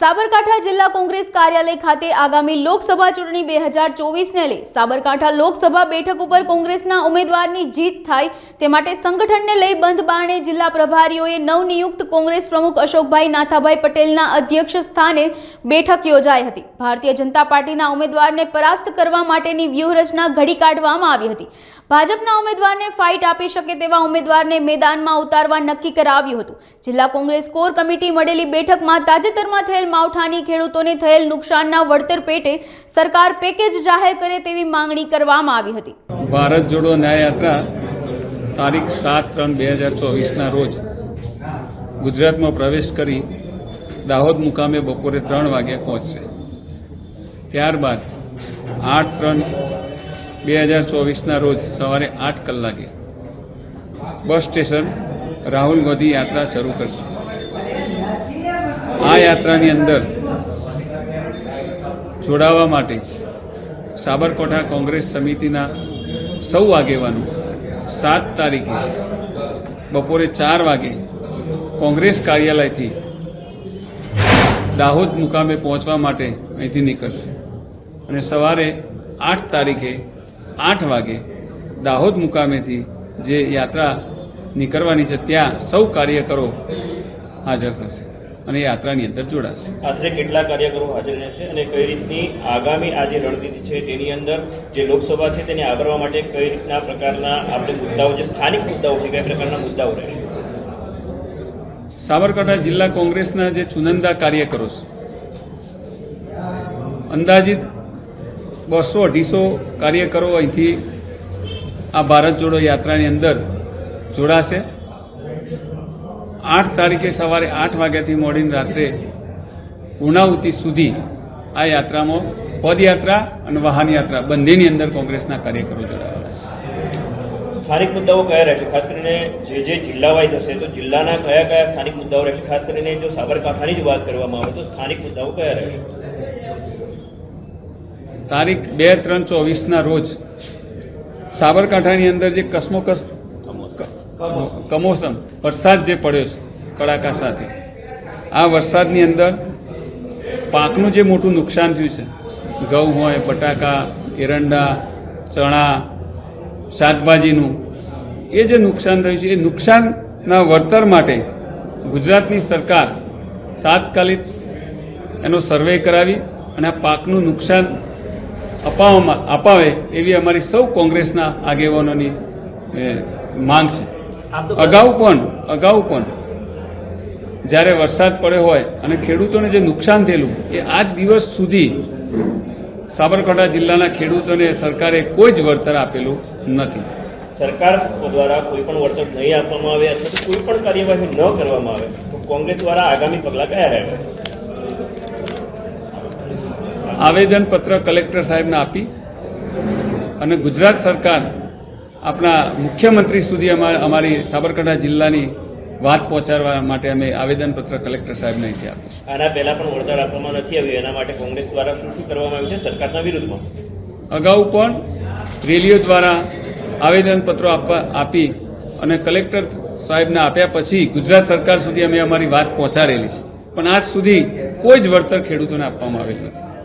સાબરકાંઠા જિલ્લા કોંગ્રેસ કાર્યાલય ખાતે આગામી લોકસભા ચૂંટણી બે હજાર ચોવીસને લઈ સાબરકાંઠા લોકસભા બેઠક ઉપર કોંગ્રેસના ઉમેદવારની જીત થાય તે માટે સંગઠનને લઈ બંધ બારણે જિલ્લા પ્રભારીઓએ નવનિયુક્ત કોંગ્રેસ પ્રમુખ અશોકભાઈ નાથાભાઈ પટેલના અધ્યક્ષ સ્થાને બેઠક યોજાઈ હતી. ભારતીય જનતા પાર્ટીના ઉમેદવારને પરાસ્ત કરવા માટેની વ્યૂહરચના ઘડી કાઢવામાં આવી હતી. ભાજપના ઉમેદવારને ફાઇટ આપી શકે તેવા ઉમેદવારને મેદાનમાં ઉતારવા નક્કી કરાવ્યું હતું. જિલ્લા કોંગ્રેસ કોર કમિટી મળેલી બેઠકમાં તાજેતરમાં થયેલ માવઠાની ખેડૂતોને થયેલ નુકસાનના વળતર પેટે સરકાર પેકેજ જાહેર કરે તેવી માંગણી કરવામાં આવી હતી. ભારત જોડો ન્યાયયાત્રા તારીખ સાત ત્રણ બે હજાર ચોવીસના રોજ ગુજરાતમાં પ્રવેશ કરી દાહોદ મુકામે બપોરે ત્રણ વાગ્યા પહોંચશે. ત્યારબાદ આઠ ત્રણ બે હજાર ચોવીસના રોજ સવારે આઠ કલાકે બસ સ્ટેશન રાહુલ ગાંધી યાત્રા શરૂ કરશે. યાત્રાની અંદર જોડાવા માટે સાબરકાંઠા કોંગ્રેસ સમિતિના સૌ આગેવાનો સાત તારીખે બપોરે ચાર વાગે કોંગ્રેસ કાર્યાલયથી દાહોદ મુકામે પહોંચવા માટે અહીંથી નીકળશે. અને સવારે આઠ તારીખે આઠ વાગે દાહોદ મુકામેથી જે યાત્રા નીકળવાની છે, ત્યાં સૌ કાર્યકરો હાજર થશે. અને યાત્રાની અંદર જોડાશે. આશરે કેટલા કાર્યકરો હાજર રહેશે અને કઈ રીતની આગામી આ જે રણનીતિ છે તેની અંદર જે લોકસભા છે તેને આવરવા માટે કઈ રીતના પ્રકારના આપણે મુદ્દાઓ જે સ્થાનિક મુદ્દાઓ છે કયા પ્રકારના મુદ્દાઓ રહેશે? સાબરકાંઠા જિલ્લા કોંગ્રેસના જે ચુનંદા કાર્યકરો છે અંદાજિત બસો અઢીસો કાર્યકરો અહીંથી આ ભારત જોડો યાત્રાની અંદર જોડાશે. આઠ તારીખે સવારે આઠ વાગ્યાથી મોડીને રાત્રે પૂર્ણાહુતિ સુધી આ યાત્રામાં પદયાત્રા અને વાહન યાત્રા બંનેની અંદર કોંગ્રેસના કાર્યકરો જોડાયેલા છે. સ્થાનિક મુદ્દાઓ કયા રહેશે? ખાસ કરીને જે જે જિલ્લા વાઇઝ હશે તો જિલ્લાના કયા કયા સ્થાનિક મુદ્દાઓ રહેશે? ખાસ કરીને જો સાબરકાંઠાની જ વાત કરવામાં આવે તો સ્થાનિક મુદ્દાઓ કયા રહેશે? તારીખ બે ત્રણ ચોવીસના રોજ સાબરકાંઠાની અંદર જે કસમોકસ કમોસમ. વરસાદ જે પડ્યો છે, કડાકા સાથે. આ વરસાદની અંદર પાકનું જે મોટું નુકસાન થયું છે, ઘઉં હોય, બટાકા, એરંડા, ચણા, શાકભાજીનું, એ જે નુકસાન થયું છે, એ નુકસાનના વળતર માટે ગુજરાતની સરકાર તાત્કાલિક એનો સર્વે કરાવી અને આ પાકનું નુકસાન અપાવવામાં અપાવે એવી અમારી સૌ કોંગ્રેસના આગેવાનોની માંગ છે. અગાઉ પણ અગાઉ પણ જ્યારે વરસાદ પડ્યો હોય અને ખેડૂતોને જે નુકસાન થયેલું એ આજ દિવસ સુધી સાબરકાંઠા જિલ્લાના ખેડૂતોને સરકારે કોઈ જ વળતર આપેલું નથી. સરકાર દ્વારા કોઈ પણ વળતર નહીં આપવામાં આવે અથવા તો કોઈ પણ કાર્યવાહી ન કરવામાં આવે તો કોંગ્રેસ દ્વારા આગામી પગલાં કયા રહેશે? આવેદનપત્ર કલેક્ટર સાહેબને આપી અને ગુજરાત સરકાર આપણા મુખ્યમંત્રી સુધી અમા- અમારી સાબરકાંઠા જિલ્લાની વાત પહોંચાડવા માટે અમે આવેદનપત્ર કલેક્ટર સાહેબને અહીંથી આપીશું. આના પહેલા પણ વળતર આપવામાં નથી આવ્યું. એના માટે કોંગ્રેસ દ્વારા શું શું કરવામાં આવ્યું છે? સરકારના વિરુદ્ધમાં. અગાઉ પણ રેલીઓ દ્વારા આવેદનપત્રો આપવા આપી અને કલેક્ટર સાહેબને આપ્યા પછી ગુજરાત સરકાર સુધી અમે અમારી વાત પહોંચાડેલી છે. પણ આજ સુધી કોઈ જ વળતર ખેડૂતોને આપવામાં આવેલ નથી.